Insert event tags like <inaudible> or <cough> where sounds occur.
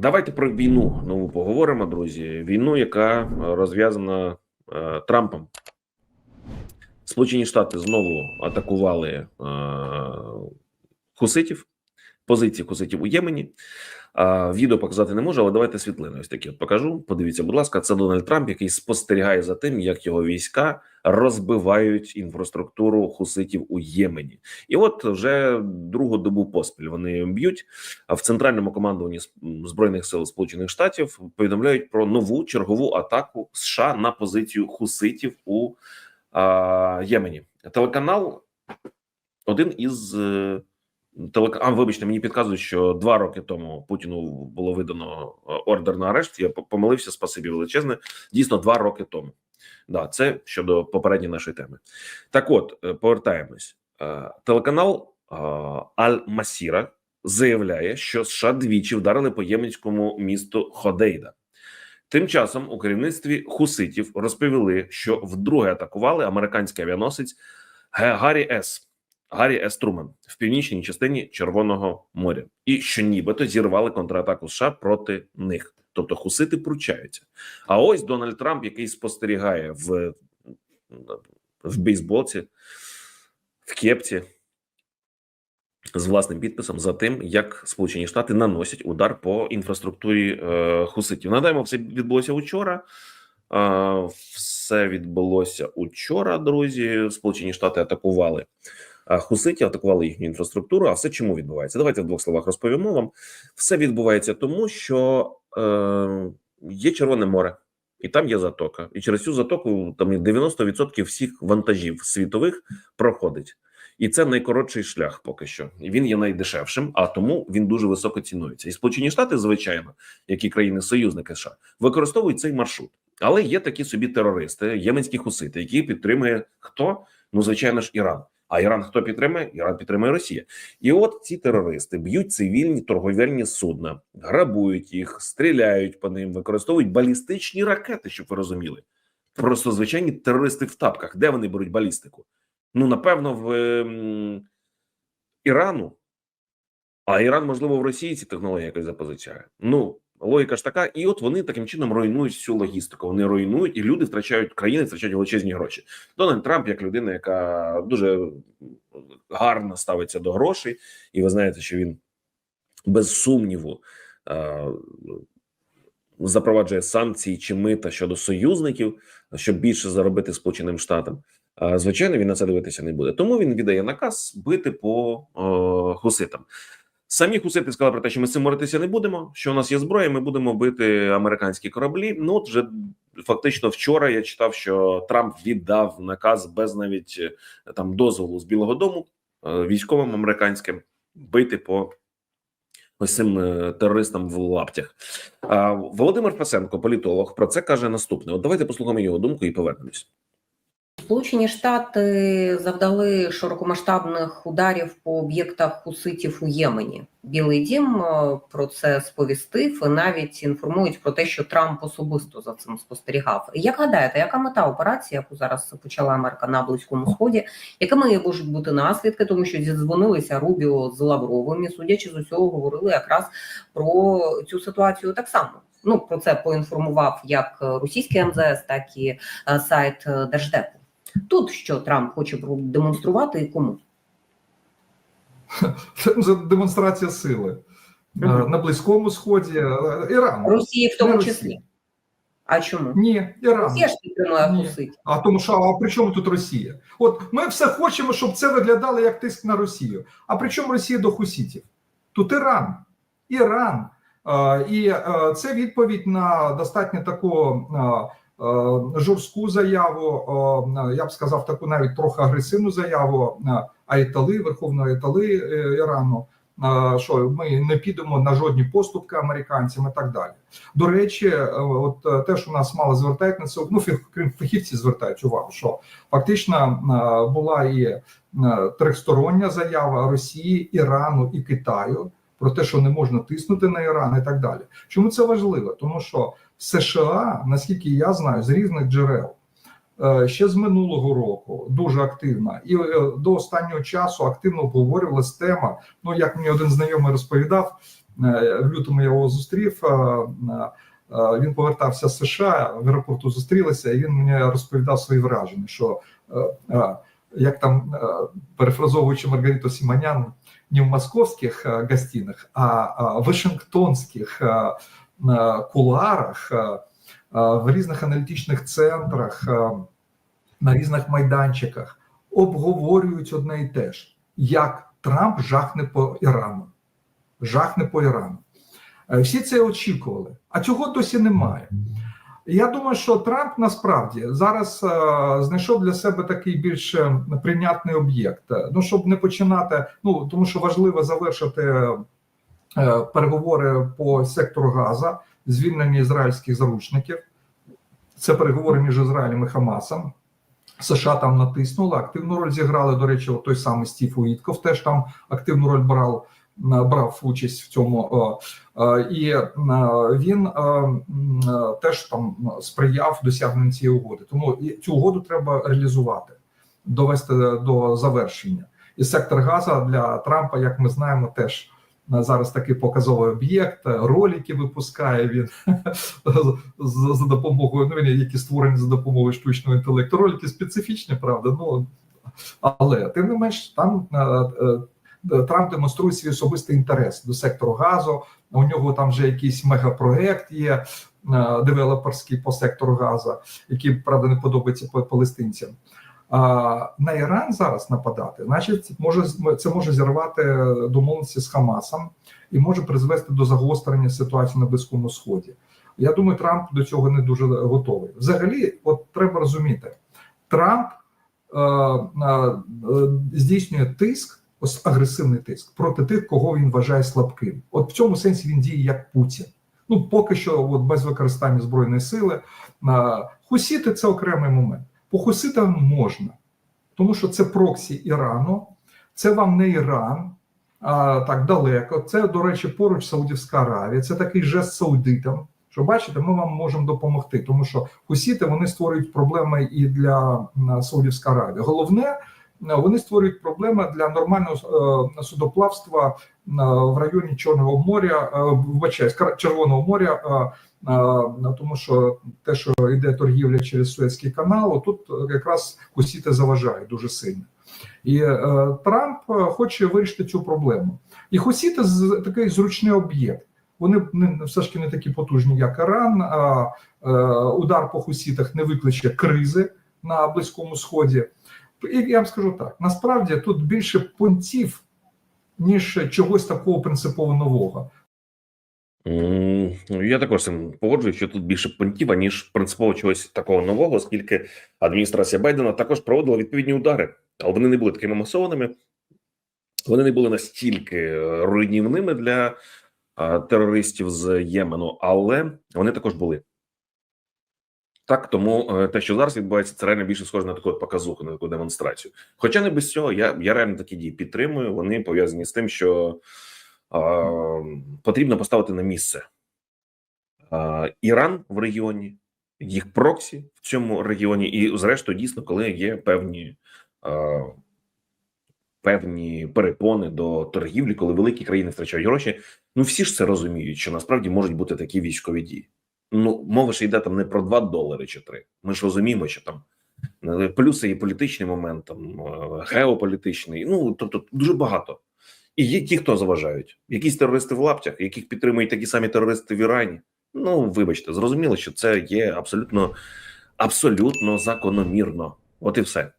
Давайте про війну нову поговоримо, друзі. Війну, яка е, розв'язана е, Трампом. Сполучені Штати знову атакували е, хуситів, позиції хуситів у Ємені. Відео показати не можу, але давайте світлини. Ось такі от покажу. Подивіться, будь ласка, це Дональд Трамп, який спостерігає за тим, як його війська розбивають інфраструктуру хуситів у Ємені. І от вже другу добу поспіль вони б'ють. В центральному командуванні збройних сил Сполучених Штатів повідомляють про нову чергову атаку США на позицію хуситів у а, Ємені. Телеканал один із е, телек... Вибачте, мені підказують, що два роки тому Путіну було видано е, ордер на арешт. Я помилився, спасибі величезне. Дійсно, два роки тому. Да, це щодо попередньої нашої теми. Так, от е, повертаємось. Е, Телеканал Аль Масіра заявляє, що США двічі вдарили по єменському місту Ходейда. Тим часом у керівництві хуситів розповіли, що вдруге атакували американський авіаносець Гаррі С. Гаррі С. Труман в північній частині Червоного моря, і що нібито зірвали контратаку США проти них. Тобто хусити пручаються. А ось Дональд Трамп, який спостерігає в, в бейсболці, в кепці з власним підписом за тим, як Сполучені Штати наносять удар по інфраструктурі е, хуситів. Нагадаємо, все відбулося учора. Е, все відбулося учора, друзі. Сполучені Штати атакували е, хуситів, атакували їхню інфраструктуру. А все чому відбувається? Давайте в двох словах розповімо вам. Все відбувається тому, що е, є Червоне море. І там є затока, і через цю затоку там 90% всіх вантажів світових проходить, і це найкоротший шлях поки що. І Він є найдешевшим, а тому він дуже високо цінується. І Сполучені Штати, звичайно, які країни-союзники США, використовують цей маршрут. Але є такі собі терористи, єменські хусити, які підтримує хто? Ну, звичайно ж, Іран. А Іран хто підтримує? Іран підтримує Росія. І от ці терористи б'ють цивільні торговельні судна, грабують їх, стріляють по ним, використовують балістичні ракети, щоб ви розуміли. Просто звичайні терористи в тапках. Де вони беруть балістику? Ну, напевно, в ем, Ірану. А Іран, можливо, в Росії ці технології якось запозичає. Ну, логіка ж така, і от вони таким чином руйнують всю логістику. Вони руйнують, і люди втрачають країни, втрачають величезні гроші. Дональд Трамп, як людина, яка дуже гарно ставиться до грошей, і ви знаєте, що він без сумніву е, запроваджує санкції чи мита щодо союзників, щоб більше заробити Сполученим Штатам. А, Звичайно, він на це дивитися не буде. Тому він віддає наказ бити по о, хуситам. Самі хусити сказали про те, що ми з цим боротися не будемо. Що у нас є зброя, ми будемо бити американські кораблі. Ну от вже фактично вчора я читав, що Трамп віддав наказ без навіть е, там дозволу з Білого Дому е, військовим американським бити по ось цим е, терористам в лаптях. Володимир Фасенко, політолог, про це каже наступне. От давайте послухаємо його думку і повернемось. Сполучені Штати завдали широкомасштабних ударів по об'єктах хуситів у Ємені. Білий дім е, про це сповістив і навіть інформують про те, що Трамп особисто за цим спостерігав. Як гадаєте, яка мета операції, яку зараз почала Америка на близькому сході? Якими можуть бути наслідки? Тому що зідзвонилися Рубіо з Лавровим і, судячи з усього, говорили якраз про цю ситуацію так само. Ну про це поінформував як російський МЗС, так і е, сайт е, Держдепу. Тут що Трамп хоче продемонструвати і кому? <laughs> Це вже демонстрація сили Мгм. на Близькому Сході. е, Іран. Росії в тому Не числі. А чому? Ні, Іран. Росія ж підтримує Ні. А тому що а при чому тут Росія? От ми все хочемо, щоб це виглядало як тиск на Росію. А при чому Росія до хусітів? Тут Іран. Іран. Е, і це відповідь на достатньо таку е, жорстку заяву. е, я б сказав, таку навіть трохи агресивну заяву е, Айтали, Верховної Айтали е, Ірану. е, Що ми не підемо на жодні поступки американцям і так далі. До речі, е, от е, те, що нас мало звертають на це, ну крім фахівці звертають увагу, що фактично е, була і е, трьохстороння заява Росії, Ірану і Китаю про те, що не можна тиснути на Іран і так далі. Чому це важливо? Тому що США, наскільки я знаю, з різних джерел. е, Ще з минулого року дуже активна, і е, до останнього часу активно обговорювалась тема. Ну як мені один знайомий розповідав, Е, В лютому я його зустрів. Він повертався з США в аеропорту. Зустрілися, і він мені розповідав свої враження, що як там перефразовуючи Маргариту Сіманян, не в московських е, гостинах, а в Вашингтонських е, кулуарах, е, е, в різних аналітичних центрах, е, на різних майданчиках обговорюють одне і те ж, як Трамп жахне по Ірану. Жахне по Ірану. Е, Всі це очікували, а цього досі немає. Я думаю, що Трамп насправді зараз е, знайшов для себе такий більш е, прийнятний об'єкт. Е, Ну, щоб не починати, ну тому що важливо завершити е, переговори по сектору Газа, звільнення ізраїльських заручників. Це переговори між Ізраїлем і Хамасом. США там натиснули, активну роль зіграли. До речі, от той самий Стів Уітков теж там активну роль брав, брав участь в цьому. е, е, І е, він теж там сприяв досягненню цієї угоди. Тому цю угоду треба реалізувати, довести до завершення. І сектор Газа для Трампа, як ми знаємо, теж зараз такий показовий об'єкт. Ролики випускає він <laughs> за допомогою, ну він які створені за допомогою штучного інтелекту. Ролики специфічні, правда. Ну але тим не менш, там Трамп демонструє свій особистий інтерес до сектору газу. У нього там вже якийсь мегапроект є е, девелоперський по сектору газу, який правда не подобається палестинцям. А на Іран зараз нападати, значить, може це може зірвати домовленості з Хамасом і може призвести до загострення ситуації на Близькому Сході. Я думаю, Трамп до цього не дуже готовий. Взагалі, от треба розуміти, Трамп е, е, здійснює тиск, ось агресивний тиск проти тих, кого він вважає слабким. От в цьому сенсі він діє як Путін. Ну поки що, от без використання збройної сили, хусіти це окремий момент. По можна, тому що це проксі Ірану, це вам не Іран. А, так далеко. Це, до речі, поруч Саудівська Аравія. Це такий жест саудитам. Що бачите, ми вам можемо допомогти, тому що хусіти вони створюють проблеми і для Саудівської Аравії. Головне, вони створюють проблеми для нормального е, судоплавства е, в районі Чорного моря, е, вибачаюсь, Червоного моря. Тому що те, що йде торгівля через Суецький канал, тут якраз хусіти заважають дуже сильно. І Трамп хоче вирішити цю проблему. І хусіти з такий зручний об'єкт. Вони не все ж таки не такі потужні, як Іран. Удар по хусітах не викличе кризи на Близькому Сході. І я вам скажу так: насправді тут більше понтів, ніж чогось такого принципово нового. Ну, Я також цим погоджуюсь, що тут більше понтів, аніж принципово чогось такого нового, оскільки адміністрація Байдена також проводила відповідні удари, але вони не були такими масованими. Вони не були настільки е, руйнівними для терористів з Ємену, але вони також були. Так, тому е, те, що зараз відбувається, це реально більше схоже на таку показуху, на таку демонстрацію. Хоча не без цього, я, я реально такі дії підтримую. Вони пов'язані з тим, що а, потрібно поставити на місце а, Іран в регіоні, їх проксі в цьому регіоні, і, зрештою, дійсно, коли є певні. А, Певні перепони до торгівлі, коли великі країни втрачають гроші. Ну всі ж це розуміють, що насправді можуть бути такі військові дії. Ну, мова ж йде там не про 2 долари чи 3. Ми ж розуміємо, що там е, плюси і політичний момент, там е, геополітичний. Ну тобто дуже багато. І є ті, хто заважають. Якісь терористи в лаптях, яких підтримують такі самі терористи в Ірані. Ну, вибачте, зрозуміло, що це є абсолютно абсолютно закономірно. От і все.